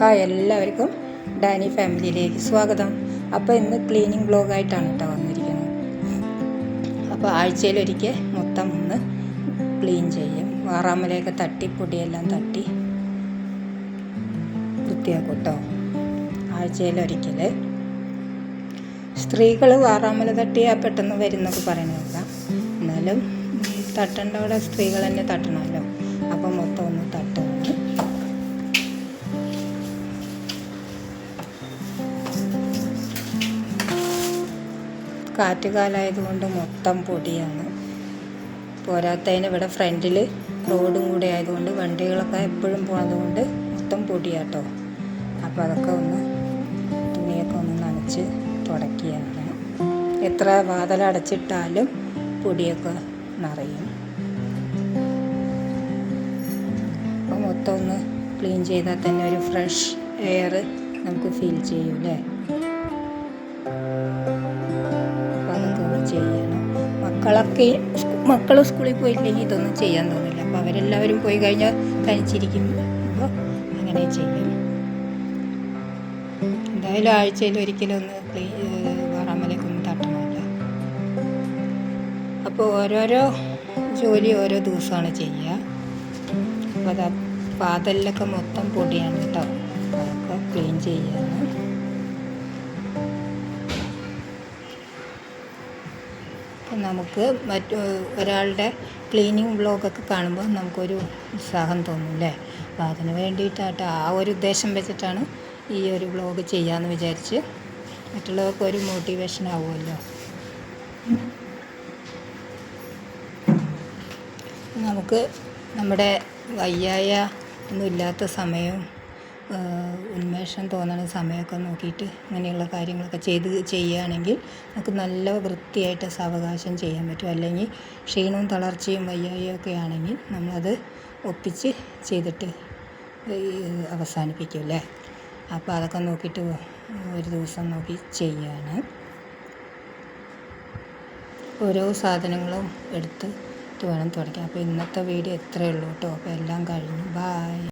Hi എല്ലാവർക്കും Dani ഫാമിലിയിലേക്ക് സ്വാഗതം. അപ്പോൾ ഇന്ന് ക്ലീനിങ് ബ്ലോഗായിട്ടാണ് കേട്ടോ വന്നിരിക്കുന്നത്. അപ്പോൾ ആഴ്ചയിലൊരിക്കൽ മൊത്തം ഒന്ന് ക്ലീൻ ചെയ്യും. വാറാമലയൊക്കെ തട്ടി പൊടിയെല്ലാം തട്ടി വൃത്തിയാക്കും കേട്ടോ ആഴ്ചയിലൊരിക്കൽ സ്ത്രീകൾ വാറാമല തട്ടിയാൽ പെട്ടെന്ന് വരുന്നൊക്കെ പറയുന്നതൊക്കെ എന്നാലും തട്ടേണ്ടവിടെ സ്ത്രീകൾ തന്നെ തട്ടണമല്ലോ. അപ്പം മൊത്തം ഒന്ന് തട്ടുന്നു കാറ്റുകാലായതുകൊണ്ട് മൊത്തം പൊടിയാണ്. പോരാത്തതിന് ഇവിടെ ഫ്രണ്ടിൽ റോഡും കൂടെ ആയതുകൊണ്ട് വണ്ടികളൊക്കെ എപ്പോഴും പോകുന്നതുകൊണ്ട് മൊത്തം പൊടിയാട്ടോ. അപ്പോൾ അതൊക്കെ ഒന്ന് തുണിയൊക്കെ ഒന്ന് നനച്ച് തുടക്കുകയാണ് എത്ര വാതിലടച്ചിട്ടാലും പൊടിയൊക്കെ നിറയും. അപ്പോൾ മൊത്തം ഒന്ന് ക്ലീൻ ചെയ്താൽ തന്നെ ഒരു ഫ്രഷ് എയർ നമുക്ക് ഫീൽ ചെയ്യും മക്കളൊക്കെ മക്കൾ സ്കൂളിൽ പോയില്ലെങ്കിൽ ഇതൊന്നും ചെയ്യാൻ തോന്നില്ല. അപ്പോൾ അവരെല്ലാവരും പോയി കഴിഞ്ഞാൽ തനിച്ചിരിക്കുമ്പോൾ അങ്ങനെ ചെയ്യും. എന്തായാലും ആഴ്ചയിൽ ഒരിക്കലും ഒന്ന് ക്ലീൻ ഒന്ന് അപ്പോൾ ഓരോരോ ജോലി ഓരോ ദിവസമാണ് ചെയ്യുക. അപ്പോൾ അത് വാതലിലൊക്കെ മൊത്തം പൊടിയാണ് കേട്ടോ. അതൊക്കെ ക്ലീൻ ചെയ്യാണ് നമുക്ക് മറ്റ് ഒരാളുടെ ക്ലീനിങ് വ്ളോഗൊക്കെ കാണുമ്പോൾ നമുക്കൊരു ഉത്സാഹം തോന്നും അല്ലേ അപ്പോൾ അതിന് വേണ്ടിയിട്ടാട്ടോ ആ ഒരു ഉദ്ദേശം വെച്ചിട്ടാണ് ഈ ഒരു ബ്ലോഗ് ചെയ്യാമെന്ന് വിചാരിച്ച് മറ്റുള്ളവർക്ക് ഒരു മോട്ടിവേഷൻ ആവുമല്ലോ. നമുക്ക് നമ്മുടെ വയ്യായ ഒന്നുമില്ലാത്ത സമയവും ഉന്മേഷം തോന്നണ സമയമൊക്കെ നോക്കിയിട്ട് അങ്ങനെയുള്ള കാര്യങ്ങളൊക്കെ ചെയ്ത് ചെയ്യുകയാണെങ്കിൽ നമുക്ക് നല്ല വൃത്തിയായിട്ട് സാവകാശം ചെയ്യാൻ പറ്റും. അല്ലെങ്കിൽ ക്ഷീണവും തളർച്ചയും വയ്യായും ഒക്കെ ആണെങ്കിൽ നമ്മളത് ഒപ്പിച്ച് ചെയ്തിട്ട് ഈ അവസാനിപ്പിക്കും അല്ലേ? അപ്പോൾ അതൊക്കെ നോക്കിയിട്ട് ഒരു ദിവസം നോക്കി ചെയ്യാണ് ഓരോ സാധനങ്ങളും എടുത്ത് വേണം തുടയ്ക്കാൻ. അപ്പോൾ ഇന്നത്തെ വീഡിയോ എത്രയേ ഉള്ളൂ കേട്ടോ. അപ്പോൾ എല്ലാം കഴിഞ്ഞു. ബായ്